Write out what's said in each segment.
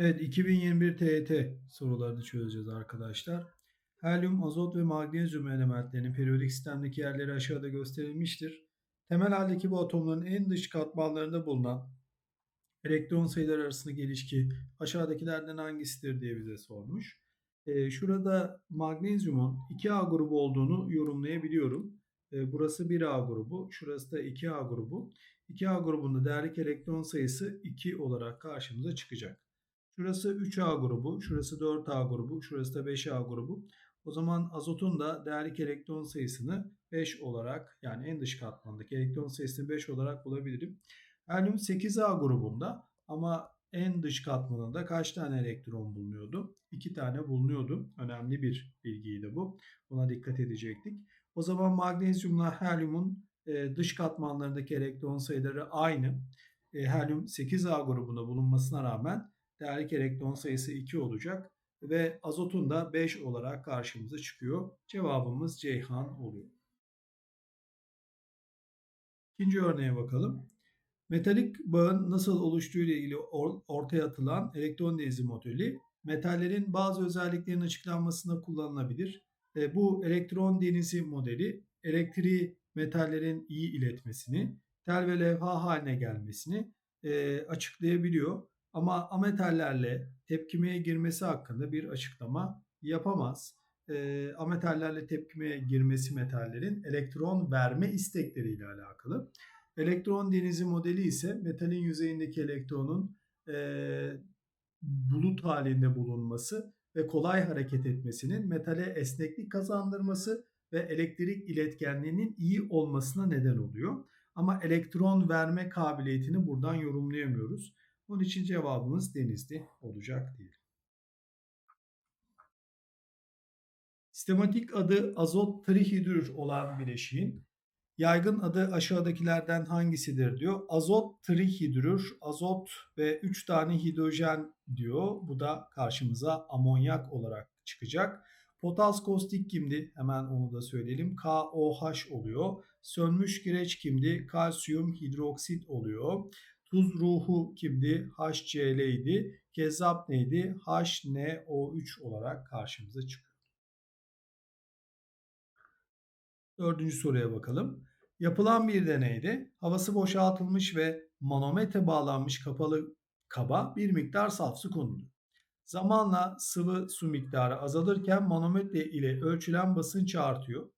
Evet 2021 TET sorularını çözeceğiz arkadaşlar. Helyum, azot ve magnezyum elementlerinin periyodik sistemdeki yerleri aşağıda gösterilmiştir. Temel haldeki bu atomların en dış katmanlarında bulunan elektron sayıları arasındaki ilişki aşağıdakilerden hangisidir diye bize sormuş. Ee, şurada magnezyumun 2A grubu olduğunu yorumlayabiliyorum. Ee, burası 1A grubu, şurası da 2A grubu. 2A grubunda değerlik elektron sayısı 2 olarak karşımıza çıkacak. Şurası 3A grubu, şurası 4A grubu, şurası da 5A grubu. O zaman azotun da değerlik elektron sayısını 5 olarak yani en dış katmandaki elektron sayısını 5 olarak bulabilirim. Helyum 8A grubunda ama en dış katmanında kaç tane elektron bulunuyordu? 2 tane bulunuyordu. Önemli bir bilgiydi bu. Buna dikkat edecektik. O zaman magnezyumla helyumun e, dış katmanlarındaki elektron sayıları aynı. E, helyum 8A grubunda bulunmasına rağmen değerlik elektron sayısı 2 olacak ve azotun da 5 olarak karşımıza çıkıyor. Cevabımız Ceyhan oluyor. İkinci örneğe bakalım. Metalik bağın nasıl oluştuğu ile ilgili ortaya atılan elektron denizi modeli metallerin bazı özelliklerinin açıklanmasında kullanılabilir. E, bu elektron denizi modeli elektriği metallerin iyi iletmesini, tel ve levha haline gelmesini e, açıklayabiliyor. Ama ametallerle tepkimeye girmesi hakkında bir açıklama yapamaz. E, ametallerle tepkimeye girmesi metallerin elektron verme istekleriyle alakalı. Elektron denizi modeli ise metalin yüzeyindeki elektronun e, bulut halinde bulunması ve kolay hareket etmesinin metale esneklik kazandırması ve elektrik iletkenliğinin iyi olmasına neden oluyor. Ama elektron verme kabiliyetini buradan yorumlayamıyoruz. Onun için cevabımız denizli olacak değil. Sistematik adı azot trihidrür olan bileşiğin yaygın adı aşağıdakilerden hangisidir diyor. Azot trihidrür, azot ve 3 tane hidrojen diyor. Bu da karşımıza amonyak olarak çıkacak. Potas kostik kimdi? Hemen onu da söyleyelim. KOH oluyor. Sönmüş kireç kimdi? Kalsiyum hidroksit oluyor. Tuz ruhu kimdi? HCl idi. Kezzap neydi? HNO3 olarak karşımıza çıkıyor. Dördüncü soruya bakalım. Yapılan bir deneyde havası boşaltılmış ve manometre bağlanmış kapalı kaba bir miktar saf su konuldu. Zamanla sıvı su miktarı azalırken manometre ile ölçülen basınç artıyor.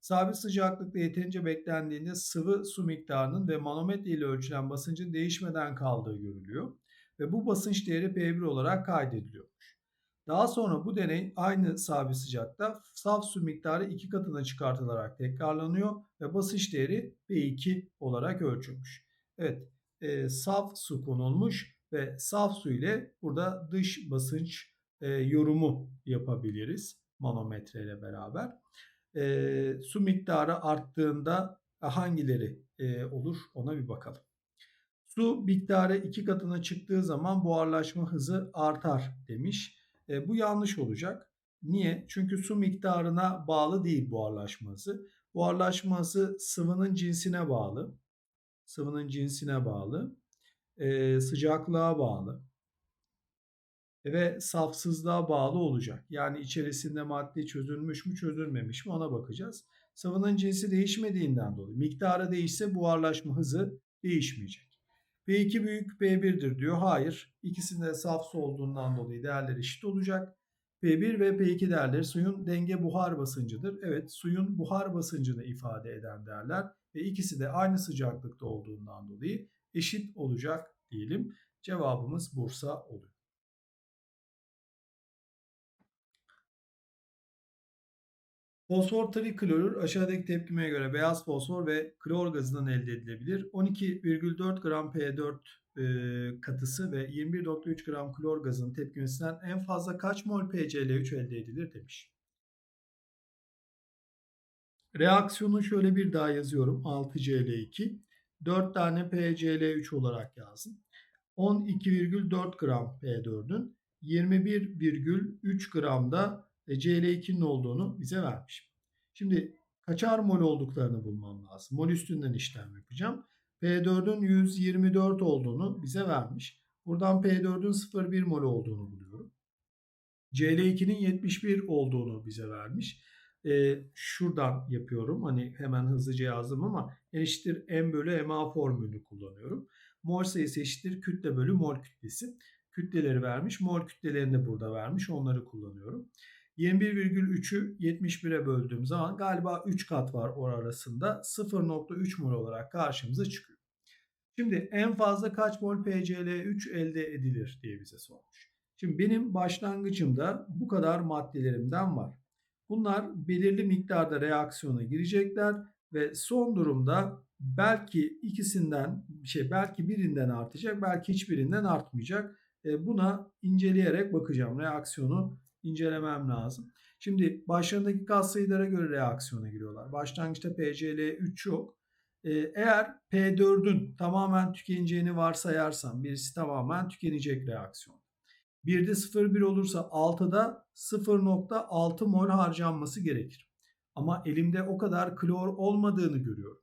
Sabit sıcaklıkta yeterince beklendiğinde sıvı su miktarının ve manometre ile ölçülen basıncın değişmeden kaldığı görülüyor. Ve bu basınç değeri P1 olarak kaydediliyormuş. Daha sonra bu deney aynı sabit sıcakta saf su miktarı iki katına çıkartılarak tekrarlanıyor ve basınç değeri P2 olarak ölçülmüş. Evet e, saf su konulmuş ve saf su ile burada dış basınç e, yorumu yapabiliriz manometre ile beraber e, su miktarı arttığında hangileri e, olur ona bir bakalım. Su miktarı iki katına çıktığı zaman buharlaşma hızı artar demiş. E, bu yanlış olacak. Niye? Çünkü su miktarına bağlı değil buharlaşma hızı. Buharlaşma hızı sıvının cinsine bağlı. Sıvının cinsine bağlı. E, sıcaklığa bağlı ve safsızlığa bağlı olacak. Yani içerisinde madde çözülmüş mü çözülmemiş mi ona bakacağız. Sıvının cinsi değişmediğinden dolayı miktarı değişse buharlaşma hızı değişmeyecek. P2 büyük P1'dir diyor. Hayır. İkisinde saf su olduğundan dolayı değerler eşit olacak. P1 ve P2 değerleri suyun denge buhar basıncıdır. Evet suyun buhar basıncını ifade eden değerler ve ikisi de aynı sıcaklıkta olduğundan dolayı eşit olacak diyelim. Cevabımız Bursa oluyor. Fosfor triklorür aşağıdaki tepkimeye göre beyaz fosfor ve klor gazından elde edilebilir. 12,4 gram P4 e, katısı ve 21,3 gram klor gazının tepkimesinden en fazla kaç mol PCl3 elde edilir demiş. Reaksiyonu şöyle bir daha yazıyorum. 6Cl2. 4 tane PCl3 olarak yazdım. 12,4 gram P4'ün 21,3 gramda e, Cl2'nin olduğunu bize vermiş. Şimdi kaçar mol olduklarını bulmam lazım. Mol üstünden işlem yapacağım. P4'ün 124 olduğunu bize vermiş. Buradan P4'ün 0,1 mol olduğunu buluyorum. Cl2'nin 71 olduğunu bize vermiş. Ee, şuradan yapıyorum. Hani hemen hızlıca yazdım ama eşittir M bölü MA formülünü kullanıyorum. Mol sayısı eşittir kütle bölü mol kütlesi. Kütleleri vermiş. Mol kütlelerini de burada vermiş. Onları kullanıyorum. 21,3'ü 71'e böldüğüm zaman galiba 3 kat var or arasında 0.3 mol olarak karşımıza çıkıyor. Şimdi en fazla kaç mol PCl3 elde edilir diye bize sormuş. Şimdi benim başlangıcımda bu kadar maddelerimden var. Bunlar belirli miktarda reaksiyona girecekler ve son durumda belki ikisinden şey belki birinden artacak, belki hiçbirinden artmayacak. E, buna inceleyerek bakacağım. Reaksiyonu incelemem lazım. Şimdi başlarındaki katsayılara göre reaksiyona giriyorlar. Başlangıçta PCl3 yok. Ee, eğer P4'ün tamamen tükeneceğini varsayarsam birisi tamamen tükenecek reaksiyon. 1'de 0,1 olursa 6'da 0,6 mol harcanması gerekir. Ama elimde o kadar klor olmadığını görüyorum.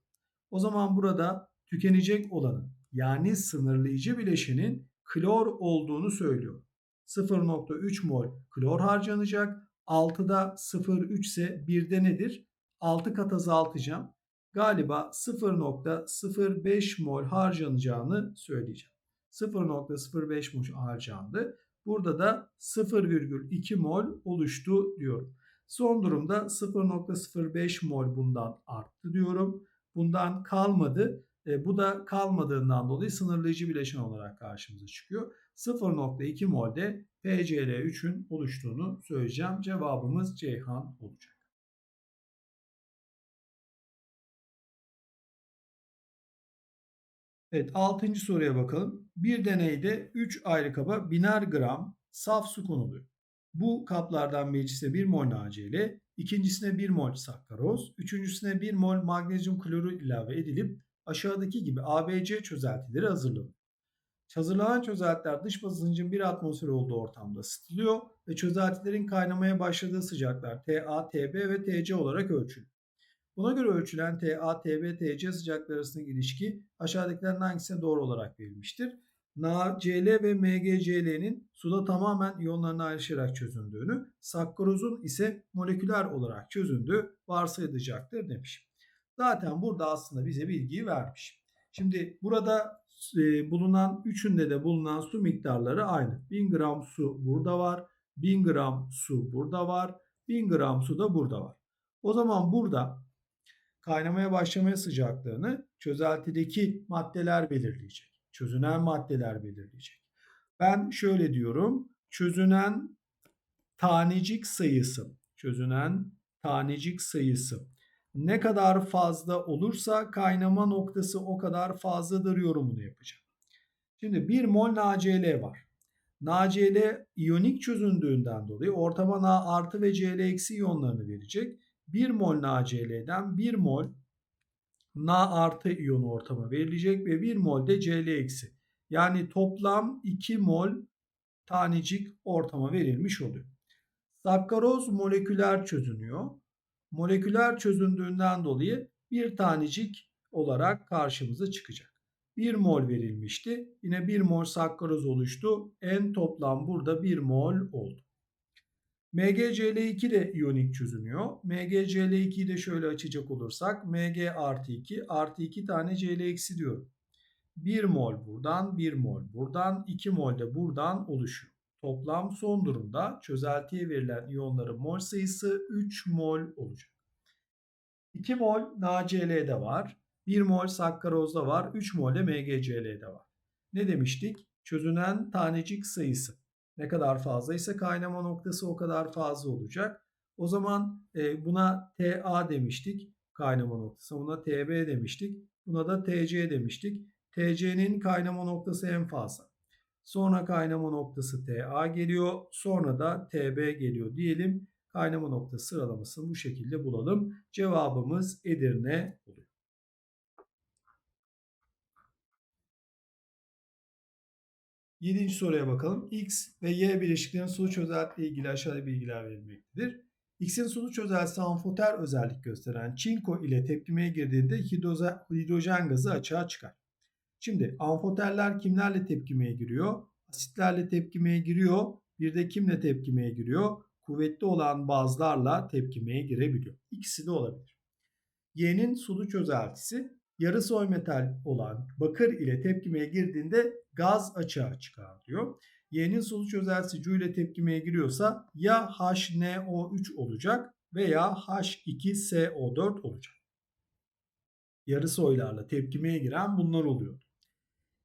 O zaman burada tükenecek olanın yani sınırlayıcı bileşenin klor olduğunu söylüyor. 0.3 mol klor harcanacak. 6'da 0.3 ise 1'de nedir? 6 kat azaltacağım. Galiba 0.05 mol harcanacağını söyleyeceğim. 0.05 mol harcandı. Burada da 0,2 mol oluştu diyorum. Son durumda 0.05 mol bundan arttı diyorum. Bundan kalmadı. E, bu da kalmadığından dolayı sınırlayıcı bileşen olarak karşımıza çıkıyor. 0.2 molde PCl3'ün oluştuğunu söyleyeceğim. Cevabımız Ceyhan olacak. Evet 6. soruya bakalım. Bir deneyde 3 ayrı kaba biner gram saf su konuluyor. Bu kaplardan birincisine 1 mol NaCl, ikincisine 1 mol sakkaroz, üçüncüsüne 1 mol magnezyum kloru ilave edilip aşağıdaki gibi ABC çözeltileri hazırlanıyor. Hazırlanan çözeltiler dış basıncın 1 atmosfer olduğu ortamda ısıtılıyor ve çözeltilerin kaynamaya başladığı sıcaklar Ta, Tb ve Tc olarak ölçülür. Buna göre ölçülen Ta, Tb, Tc sıcaklığı arasındaki ilişki aşağıdakilerden hangisine doğru olarak verilmiştir? NaCl ve MgCl'nin suda tamamen iyonlarına ayrışarak çözündüğünü, sakkarozun ise moleküler olarak çözündüğü varsayılacaktır demiş. Zaten burada aslında bize bilgiyi vermiş. Şimdi burada e, bulunan üçünde de bulunan su miktarları aynı. 1000 gram su burada var. 1000 gram su burada var. 1000 gram su da burada var. O zaman burada kaynamaya başlamaya sıcaklığını çözeltideki maddeler belirleyecek. Çözünen maddeler belirleyecek. Ben şöyle diyorum. Çözünen tanecik sayısı, çözünen tanecik sayısı ne kadar fazla olursa kaynama noktası o kadar fazladır yorumunu yapacağım. Şimdi 1 mol NaCl var. NaCl iyonik çözündüğünden dolayı ortama Na artı ve Cl eksi iyonlarını verecek. 1 mol NaCl'den 1 mol Na artı iyonu ortama verilecek ve 1 mol de Cl eksi. Yani toplam 2 mol tanecik ortama verilmiş oluyor. Sakkaroz moleküler çözünüyor moleküler çözündüğünden dolayı bir tanecik olarak karşımıza çıkacak. 1 mol verilmişti. Yine 1 mol sakkaroz oluştu. En toplam burada 1 mol oldu. MgCl2 de iyonik çözünüyor. MgCl2'yi de şöyle açacak olursak Mg artı 2 artı 2 tane Cl eksi diyorum. 1 mol buradan 1 mol buradan 2 mol de buradan oluşuyor. Toplam son durumda çözeltiye verilen iyonların mol sayısı 3 mol olacak. 2 mol NaCl'de var. 1 mol sakkarozda var. 3 mol de MgCl'de var. Ne demiştik? Çözünen tanecik sayısı. Ne kadar fazlaysa kaynama noktası o kadar fazla olacak. O zaman e, buna Ta demiştik. Kaynama noktası. Buna Tb demiştik. Buna da Tc demiştik. Tc'nin kaynama noktası en fazla. Sonra kaynama noktası Ta geliyor. Sonra da Tb geliyor diyelim. Kaynama noktası sıralamasını bu şekilde bulalım. Cevabımız Edirne oluyor. Yedinci soruya bakalım. X ve Y bileşiklerin sulu çözeltiyle ilgili aşağıda bilgiler verilmektedir. X'in sulu çözeltisi amfoter özellik gösteren çinko ile tepkimeye girdiğinde hidrojen gazı açığa çıkar. Şimdi amfoterler kimlerle tepkimeye giriyor? asitlerle tepkimeye giriyor. Bir de kimle tepkimeye giriyor? Kuvvetli olan bazlarla tepkimeye girebiliyor. İkisi de olabilir. Y'nin sulu çözeltisi yarı soy metal olan bakır ile tepkimeye girdiğinde gaz açığa çıkar diyor. Y'nin sulu çözeltisi Cu ile tepkimeye giriyorsa ya HNO3 olacak veya H2SO4 olacak. Yarı soylarla tepkimeye giren bunlar oluyor.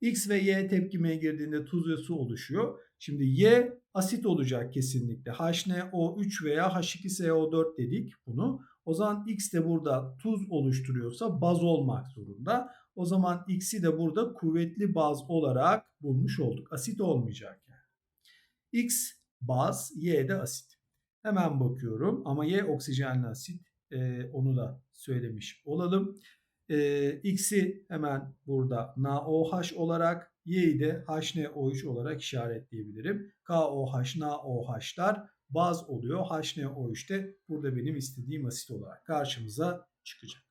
X ve Y tepkimeye girdiğinde tuz ve su oluşuyor. Şimdi Y asit olacak kesinlikle. HNO3 veya H2SO4 dedik bunu. O zaman X de burada tuz oluşturuyorsa baz olmak zorunda. O zaman X'i de burada kuvvetli baz olarak bulmuş olduk. Asit olmayacak yani. X baz, Y de asit. Hemen bakıyorum ama Y oksijenli asit. Ee, onu da söylemiş olalım. Ee, X'i hemen burada NaOH olarak Y'yi de HNO3 olarak işaretleyebilirim. KOH, NaOH'lar baz oluyor. HNO3 de burada benim istediğim asit olarak karşımıza çıkacak.